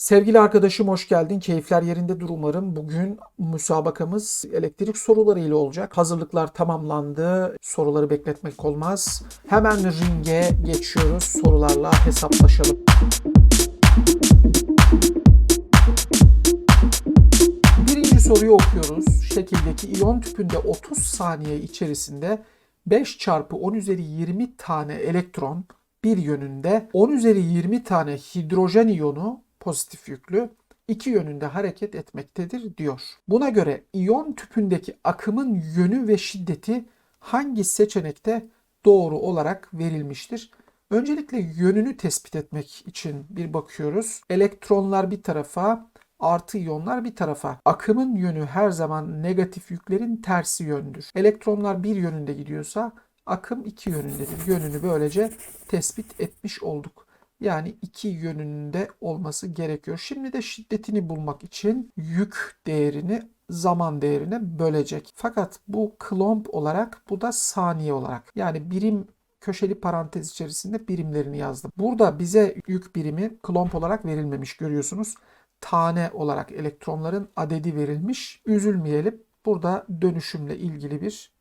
Sevgili arkadaşım hoş geldin. Keyifler yerindedir umarım. Bugün müsabakamız elektrik soruları ile olacak. Hazırlıklar tamamlandı. Soruları bekletmek olmaz. Hemen ringe geçiyoruz. Sorularla hesaplaşalım. Birinci soruyu okuyoruz. Şekildeki iyon tüpünde 30 saniye içerisinde 5 çarpı 10 üzeri 20 tane elektron bir yönünde 10 üzeri 20 tane hidrojen iyonu pozitif yüklü iki yönünde hareket etmektedir diyor. Buna göre iyon tüpündeki akımın yönü ve şiddeti hangi seçenekte doğru olarak verilmiştir? Öncelikle yönünü tespit etmek için bir bakıyoruz. Elektronlar bir tarafa, artı iyonlar bir tarafa. Akımın yönü her zaman negatif yüklerin tersi yöndür. Elektronlar bir yönünde gidiyorsa akım iki yönündedir. Yönünü böylece tespit etmiş olduk. Yani iki yönünde olması gerekiyor. Şimdi de şiddetini bulmak için yük değerini zaman değerine bölecek. Fakat bu klomp olarak bu da saniye olarak. Yani birim köşeli parantez içerisinde birimlerini yazdım. Burada bize yük birimi klomp olarak verilmemiş görüyorsunuz. Tane olarak elektronların adedi verilmiş. Üzülmeyelim. Burada dönüşümle ilgili bir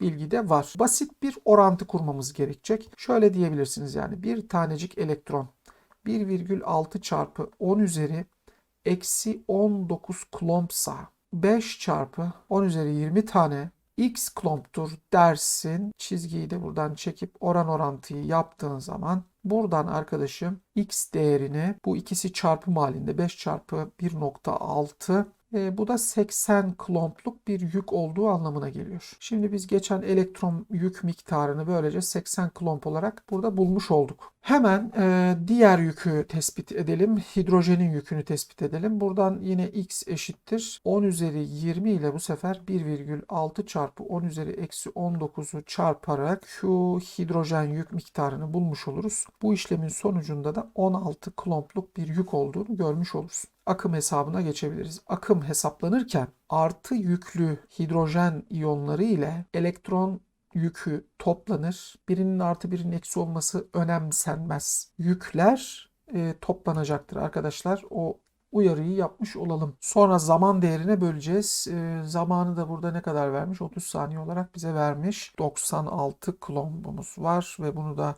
bilgi de var. Basit bir orantı kurmamız gerekecek. Şöyle diyebilirsiniz yani bir tanecik elektron 1,6 çarpı 10 üzeri eksi 19 klompsa 5 çarpı 10 üzeri 20 tane x klomptur dersin. Çizgiyi de buradan çekip oran orantıyı yaptığın zaman buradan arkadaşım x değerini bu ikisi çarpım halinde 5 çarpı 1.6 e, bu da 80 klompluk bir yük olduğu anlamına geliyor. Şimdi biz geçen elektron yük miktarını böylece 80 klomp olarak burada bulmuş olduk. Hemen e, diğer yükü tespit edelim. Hidrojenin yükünü tespit edelim. Buradan yine x eşittir. 10 üzeri 20 ile bu sefer 1,6 çarpı 10 üzeri eksi 19'u çarparak şu hidrojen yük miktarını bulmuş oluruz. Bu işlemin sonucunda da 16 klompluk bir yük olduğunu görmüş oluruz akım hesabına geçebiliriz. Akım hesaplanırken artı yüklü hidrojen iyonları ile elektron yükü toplanır. Birinin artı birinin eksi olması önemsenmez. Yükler e, toplanacaktır arkadaşlar. O uyarıyı yapmış olalım. Sonra zaman değerine böleceğiz. E, zamanı da burada ne kadar vermiş? 30 saniye olarak bize vermiş. 96 klombumuz var ve bunu da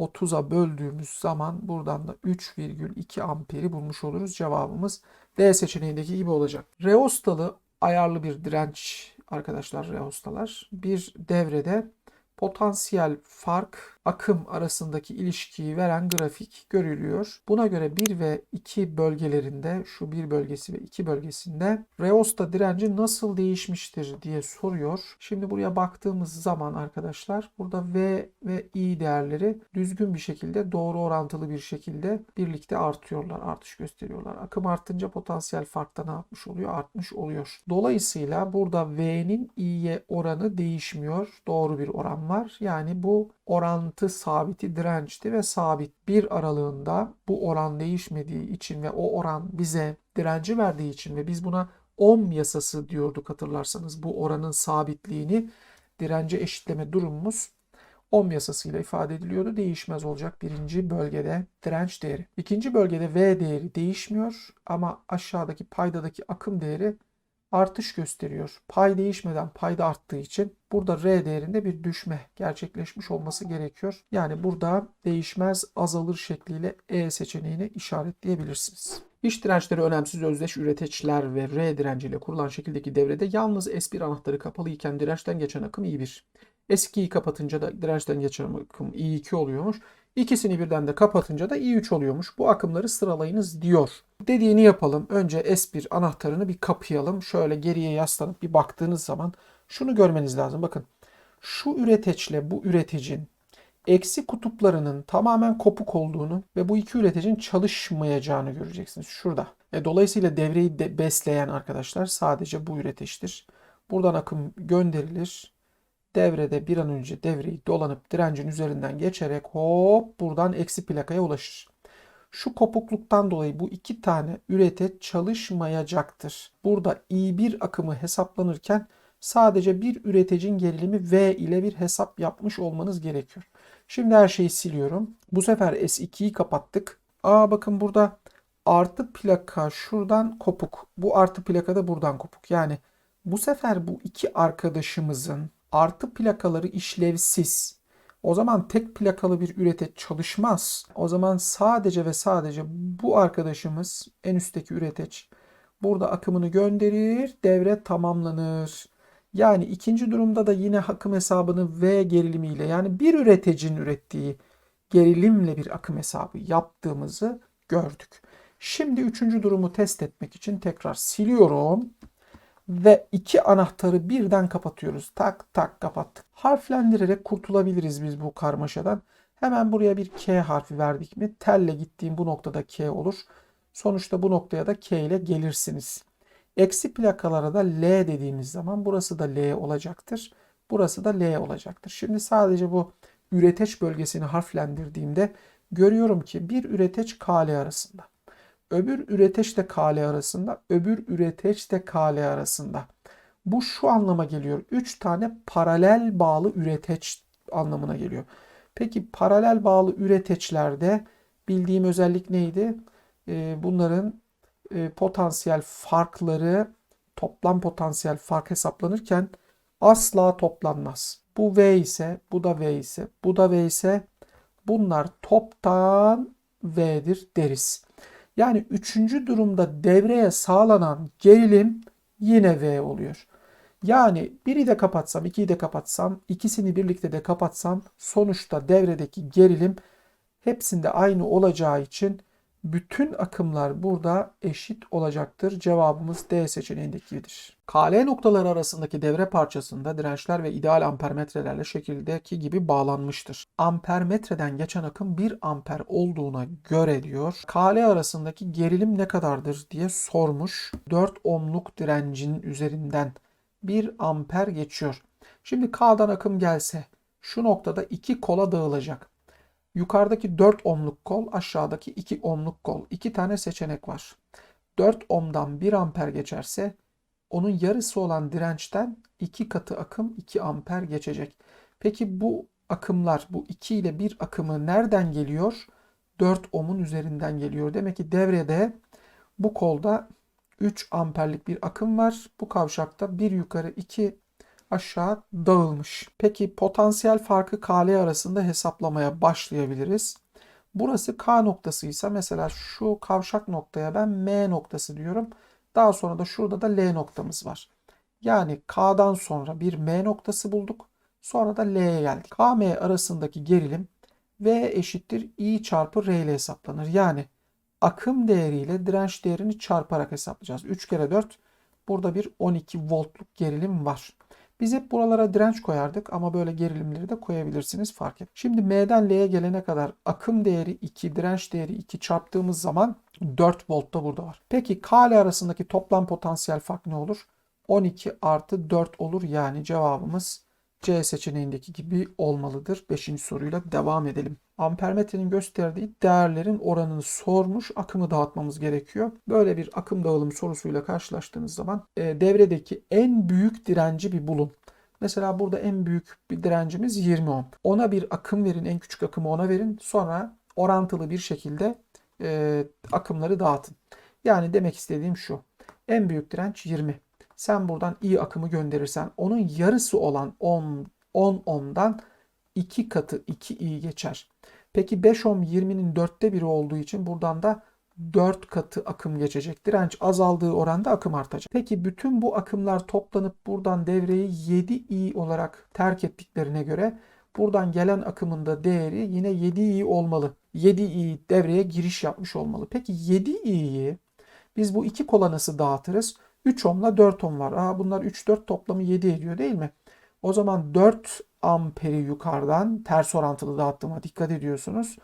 30'a böldüğümüz zaman buradan da 3,2 amperi bulmuş oluruz. Cevabımız D seçeneğindeki gibi olacak. Reostalı ayarlı bir direnç arkadaşlar reostalar. Bir devrede potansiyel fark akım arasındaki ilişkiyi veren grafik görülüyor. Buna göre 1 ve 2 bölgelerinde şu bir bölgesi ve 2 bölgesinde reosta direnci nasıl değişmiştir diye soruyor. Şimdi buraya baktığımız zaman arkadaşlar burada V ve I değerleri düzgün bir şekilde doğru orantılı bir şekilde birlikte artıyorlar, artış gösteriyorlar. Akım artınca potansiyel farkta ne yapmış oluyor? Artmış oluyor. Dolayısıyla burada V'nin I'ye oranı değişmiyor. Doğru bir oran var. Yani bu orantı sabiti dirençti ve sabit bir aralığında bu oran değişmediği için ve o oran bize direnci verdiği için ve biz buna ohm yasası diyorduk hatırlarsanız bu oranın sabitliğini dirence eşitleme durumumuz ohm yasasıyla ifade ediliyordu. Değişmez olacak birinci bölgede direnç değeri. İkinci bölgede V değeri değişmiyor ama aşağıdaki paydadaki akım değeri artış gösteriyor. Pay değişmeden payda arttığı için burada R değerinde bir düşme gerçekleşmiş olması gerekiyor. Yani burada değişmez azalır şekliyle E seçeneğini işaretleyebilirsiniz. İş dirençleri önemsiz özdeş üreteçler ve R direnciyle kurulan şekildeki devrede yalnız S1 anahtarı kapalı iken dirençten geçen akım I1. S2'yi kapatınca da dirençten geçen akım I2 oluyormuş. İkisini birden de kapatınca da i3 oluyormuş. Bu akımları sıralayınız diyor. Dediğini yapalım. Önce S1 anahtarını bir kapayalım. Şöyle geriye yaslanıp bir baktığınız zaman şunu görmeniz lazım. Bakın şu üreteçle bu üreticin eksi kutuplarının tamamen kopuk olduğunu ve bu iki üreticin çalışmayacağını göreceksiniz. Şurada. E, dolayısıyla devreyi de besleyen arkadaşlar sadece bu üreteçtir. Buradan akım gönderilir devrede bir an önce devreyi dolanıp direncin üzerinden geçerek hop buradan eksi plakaya ulaşır. Şu kopukluktan dolayı bu iki tane ürete çalışmayacaktır. Burada I1 akımı hesaplanırken sadece bir üreticinin gerilimi V ile bir hesap yapmış olmanız gerekiyor. Şimdi her şeyi siliyorum. Bu sefer S2'yi kapattık. Aa bakın burada artı plaka şuradan kopuk. Bu artı plaka da buradan kopuk. Yani bu sefer bu iki arkadaşımızın artı plakaları işlevsiz. O zaman tek plakalı bir üreteç çalışmaz. O zaman sadece ve sadece bu arkadaşımız en üstteki üreteç burada akımını gönderir, devre tamamlanır. Yani ikinci durumda da yine akım hesabını V gerilimiyle yani bir üreticinin ürettiği gerilimle bir akım hesabı yaptığımızı gördük. Şimdi üçüncü durumu test etmek için tekrar siliyorum ve iki anahtarı birden kapatıyoruz. Tak tak kapattık. Harflendirerek kurtulabiliriz biz bu karmaşadan. Hemen buraya bir K harfi verdik mi? Telle gittiğim bu noktada K olur. Sonuçta bu noktaya da K ile gelirsiniz. Eksi plakalara da L dediğimiz zaman burası da L olacaktır. Burası da L olacaktır. Şimdi sadece bu üreteç bölgesini harflendirdiğimde görüyorum ki bir üreteç KL arasında. Öbür üreteçle KL arasında, öbür üreteçle KL arasında. Bu şu anlama geliyor. 3 tane paralel bağlı üreteç anlamına geliyor. Peki paralel bağlı üreteçlerde bildiğim özellik neydi? Ee, bunların e, potansiyel farkları toplam potansiyel fark hesaplanırken asla toplanmaz. Bu V ise, bu da V ise, bu da V ise bunlar toptan V'dir deriz. Yani üçüncü durumda devreye sağlanan gerilim yine V oluyor. Yani biri de kapatsam, ikiyi de kapatsam, ikisini birlikte de kapatsam sonuçta devredeki gerilim hepsinde aynı olacağı için bütün akımlar burada eşit olacaktır. Cevabımız D seçeneğindekidir. KL noktaları arasındaki devre parçasında dirençler ve ideal ampermetrelerle şekildeki gibi bağlanmıştır. Ampermetreden geçen akım 1 amper olduğuna göre diyor. KL arasındaki gerilim ne kadardır diye sormuş. 4 ohmluk direncin üzerinden 1 amper geçiyor. Şimdi K'dan akım gelse şu noktada iki kola dağılacak. Yukarıdaki 4 ohmluk kol, aşağıdaki 2 ohmluk kol. İki tane seçenek var. 4 ohmdan 1 amper geçerse onun yarısı olan dirençten 2 katı akım 2 amper geçecek. Peki bu akımlar, bu 2 ile 1 akımı nereden geliyor? 4 ohmun üzerinden geliyor. Demek ki devrede bu kolda 3 amperlik bir akım var. Bu kavşakta bir yukarı 2 aşağı dağılmış. Peki potansiyel farkı KL arasında hesaplamaya başlayabiliriz. Burası K noktası ise mesela şu kavşak noktaya ben M noktası diyorum. Daha sonra da şurada da L noktamız var. Yani K'dan sonra bir M noktası bulduk. Sonra da L'ye geldik. KM arasındaki gerilim V eşittir I çarpı R ile hesaplanır. Yani akım değeriyle direnç değerini çarparak hesaplayacağız. 3 kere 4 burada bir 12 voltluk gerilim var. Biz hep buralara direnç koyardık ama böyle gerilimleri de koyabilirsiniz fark et. Şimdi M'den L'ye gelene kadar akım değeri 2, direnç değeri 2 çarptığımız zaman 4 volt da burada var. Peki K ile arasındaki toplam potansiyel fark ne olur? 12 artı 4 olur yani cevabımız C seçeneğindeki gibi olmalıdır. Beşinci soruyla devam edelim. Ampermetrenin gösterdiği değerlerin oranını sormuş, akımı dağıtmamız gerekiyor. Böyle bir akım dağılımı sorusuyla karşılaştığınız zaman e, devredeki en büyük direnci bir bulun. Mesela burada en büyük bir direncimiz 20 ohm. Ona bir akım verin, en küçük akımı ona verin. Sonra orantılı bir şekilde e, akımları dağıtın. Yani demek istediğim şu. En büyük direnç 20. Sen buradan i akımı gönderirsen onun yarısı olan 10, 10 ohm'dan 2 katı 2 i geçer. Peki 5 ohm 20'nin dörtte biri olduğu için buradan da 4 katı akım geçecek. Direnç azaldığı oranda akım artacak. Peki bütün bu akımlar toplanıp buradan devreyi 7i olarak terk ettiklerine göre buradan gelen akımın da değeri yine 7i olmalı. 7i devreye giriş yapmış olmalı. Peki 7i'yi biz bu iki kola nasıl dağıtırız? 3 ohmla 4 ohm var. Aa, bunlar 3 4 toplamı 7 ediyor değil mi? O zaman 4 amperi yukarıdan ters orantılı dağıttığıma dikkat ediyorsunuz.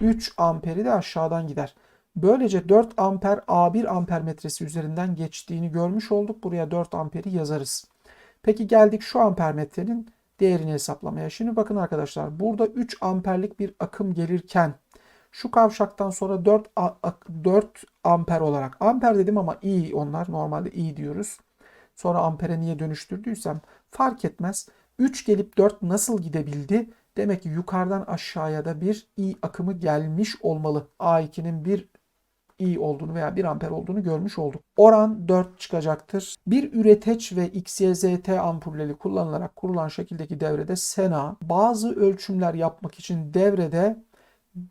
3 amperi de aşağıdan gider. Böylece 4 amper A1 amper metresi üzerinden geçtiğini görmüş olduk. Buraya 4 amperi yazarız. Peki geldik şu amper metrenin değerini hesaplamaya. Şimdi bakın arkadaşlar burada 3 amperlik bir akım gelirken şu kavşaktan sonra 4, 4 amper olarak amper dedim ama i onlar normalde i diyoruz. Sonra ampere niye dönüştürdüysem fark etmez. 3 gelip 4 nasıl gidebildi? Demek ki yukarıdan aşağıya da bir i akımı gelmiş olmalı. A2'nin bir i olduğunu veya 1 amper olduğunu görmüş olduk. Oran 4 çıkacaktır. Bir üreteç ve XYZT ampulleri kullanılarak kurulan şekildeki devrede Sena bazı ölçümler yapmak için devrede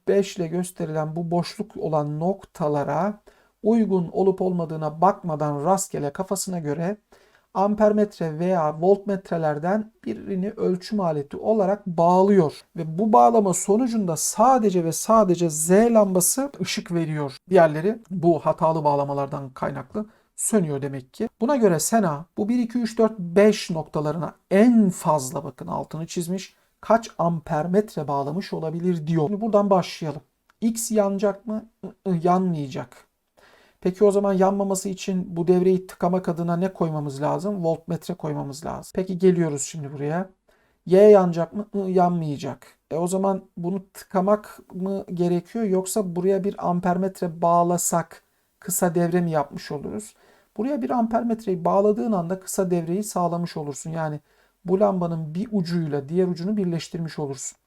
5 ile gösterilen bu boşluk olan noktalara uygun olup olmadığına bakmadan rastgele kafasına göre ampermetre veya voltmetrelerden birini ölçüm aleti olarak bağlıyor. Ve bu bağlama sonucunda sadece ve sadece Z lambası ışık veriyor. Diğerleri bu hatalı bağlamalardan kaynaklı sönüyor demek ki. Buna göre Sena bu 1, 2, 3, 4, 5 noktalarına en fazla bakın altını çizmiş kaç ampermetre bağlamış olabilir diyor. Şimdi buradan başlayalım. X yanacak mı? Yanmayacak. Peki o zaman yanmaması için bu devreyi tıkamak adına ne koymamız lazım? Voltmetre koymamız lazım. Peki geliyoruz şimdi buraya. Y yanacak mı? I, yanmayacak. E o zaman bunu tıkamak mı gerekiyor yoksa buraya bir ampermetre bağlasak kısa devre mi yapmış oluruz? Buraya bir ampermetreyi bağladığın anda kısa devreyi sağlamış olursun. Yani bu lambanın bir ucuyla diğer ucunu birleştirmiş olursun.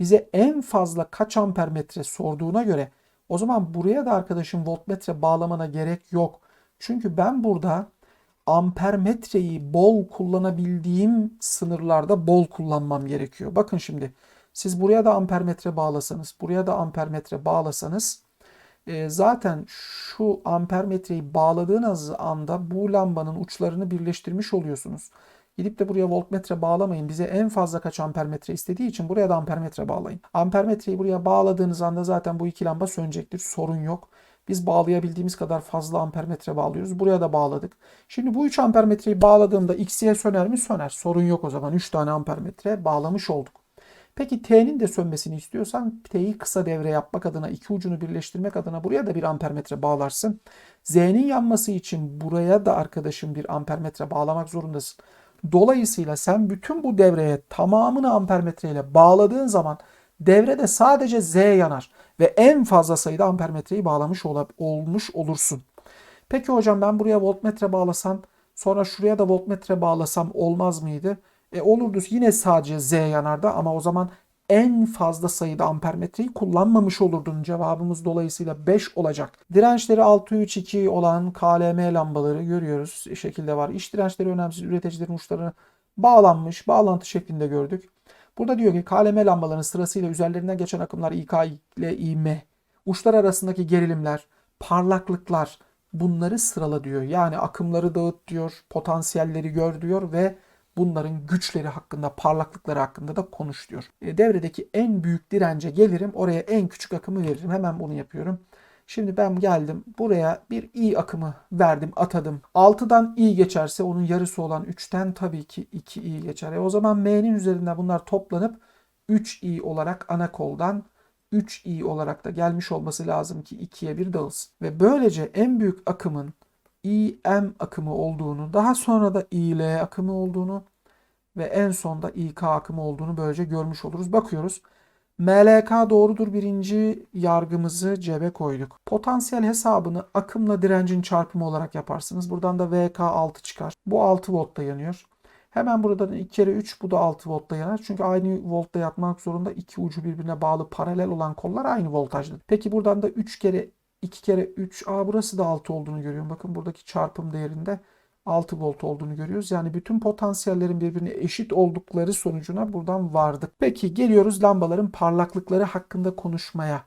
Bize en fazla kaç ampermetre sorduğuna göre o zaman buraya da arkadaşım voltmetre bağlamana gerek yok. Çünkü ben burada ampermetreyi bol kullanabildiğim sınırlarda bol kullanmam gerekiyor. Bakın şimdi siz buraya da ampermetre bağlasanız, buraya da ampermetre bağlasanız e, zaten şu ampermetreyi bağladığınız anda bu lambanın uçlarını birleştirmiş oluyorsunuz. Gidip de buraya voltmetre bağlamayın. Bize en fazla kaç ampermetre istediği için buraya da ampermetre bağlayın. Ampermetreyi buraya bağladığınız anda zaten bu iki lamba sönecektir. Sorun yok. Biz bağlayabildiğimiz kadar fazla ampermetre bağlıyoruz. Buraya da bağladık. Şimdi bu 3 ampermetreyi bağladığımda X'ye söner mi? Söner. Sorun yok o zaman. 3 tane ampermetre bağlamış olduk. Peki T'nin de sönmesini istiyorsan T'yi kısa devre yapmak adına iki ucunu birleştirmek adına buraya da bir ampermetre bağlarsın. Z'nin yanması için buraya da arkadaşım bir ampermetre bağlamak zorundasın. Dolayısıyla sen bütün bu devreye tamamını ampermetre ile bağladığın zaman devrede sadece Z yanar ve en fazla sayıda ampermetreyi bağlamış ol olmuş olursun. Peki hocam ben buraya voltmetre bağlasam sonra şuraya da voltmetre bağlasam olmaz mıydı? E olurdu yine sadece Z yanardı ama o zaman en fazla sayıda ampermetreyi kullanmamış olurdun. Cevabımız dolayısıyla 5 olacak. Dirençleri 632 olan KLM lambaları görüyoruz. şekilde var. İş dirençleri önemsiz üreticilerin uçlarına bağlanmış. Bağlantı şeklinde gördük. Burada diyor ki KLM lambaların sırasıyla üzerlerinden geçen akımlar İK ile İM. Uçlar arasındaki gerilimler, parlaklıklar bunları sırala diyor. Yani akımları dağıt diyor, potansiyelleri gör diyor ve bunların güçleri hakkında, parlaklıkları hakkında da konuş diyor. E, devredeki en büyük dirence gelirim, oraya en küçük akımı veririm. Hemen bunu yapıyorum. Şimdi ben geldim buraya bir i akımı verdim, atadım. 6'dan i geçerse onun yarısı olan 3'ten tabii ki 2i geçer. E o zaman m'nin üzerinde bunlar toplanıp 3i olarak ana koldan 3i olarak da gelmiş olması lazım ki 2'ye 1 dağılsın. Ve böylece en büyük akımın IM akımı olduğunu, daha sonra da IL akımı olduğunu ve en sonda İK akımı olduğunu böylece görmüş oluruz. Bakıyoruz. MLK doğrudur birinci yargımızı cebe koyduk. Potansiyel hesabını akımla direncin çarpımı olarak yaparsınız. Buradan da VK 6 çıkar. Bu 6 voltta yanıyor. Hemen buradan 2 kere 3 bu da 6 voltta yanar. Çünkü aynı voltta yatmak zorunda iki ucu birbirine bağlı paralel olan kollar aynı voltajda. Peki buradan da 3 kere 2 kere 3 a burası da 6 olduğunu görüyorum. Bakın buradaki çarpım değerinde 6 volt olduğunu görüyoruz. Yani bütün potansiyellerin birbirine eşit oldukları sonucuna buradan vardık. Peki geliyoruz lambaların parlaklıkları hakkında konuşmaya.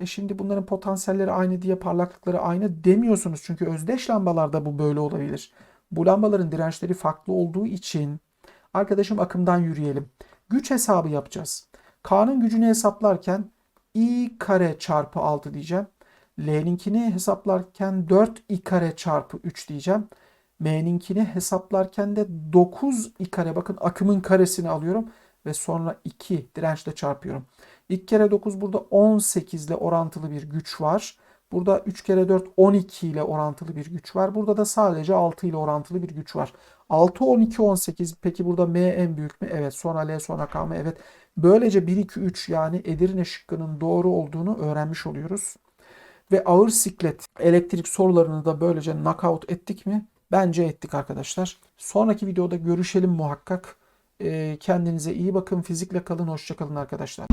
E şimdi bunların potansiyelleri aynı diye parlaklıkları aynı demiyorsunuz. Çünkü özdeş lambalarda bu böyle olabilir. Bu lambaların dirençleri farklı olduğu için arkadaşım akımdan yürüyelim. Güç hesabı yapacağız. K'nın gücünü hesaplarken I kare çarpı 6 diyeceğim. L'ninkini hesaplarken 4 i kare çarpı 3 diyeceğim. M'ninkini hesaplarken de 9 i kare bakın akımın karesini alıyorum ve sonra 2 dirençle çarpıyorum. 2 kere 9 burada 18 ile orantılı bir güç var. Burada 3 kere 4 12 ile orantılı bir güç var. Burada da sadece 6 ile orantılı bir güç var. 6, 12, 18. Peki burada M en büyük mü? Evet. Sonra L sonra K mı? Evet. Böylece 1, 2, 3 yani Edirne şıkkının doğru olduğunu öğrenmiş oluyoruz. Ve ağır siklet elektrik sorularını da böylece knockout ettik mi? Bence ettik arkadaşlar. Sonraki videoda görüşelim muhakkak. Kendinize iyi bakın. Fizikle kalın. Hoşçakalın arkadaşlar.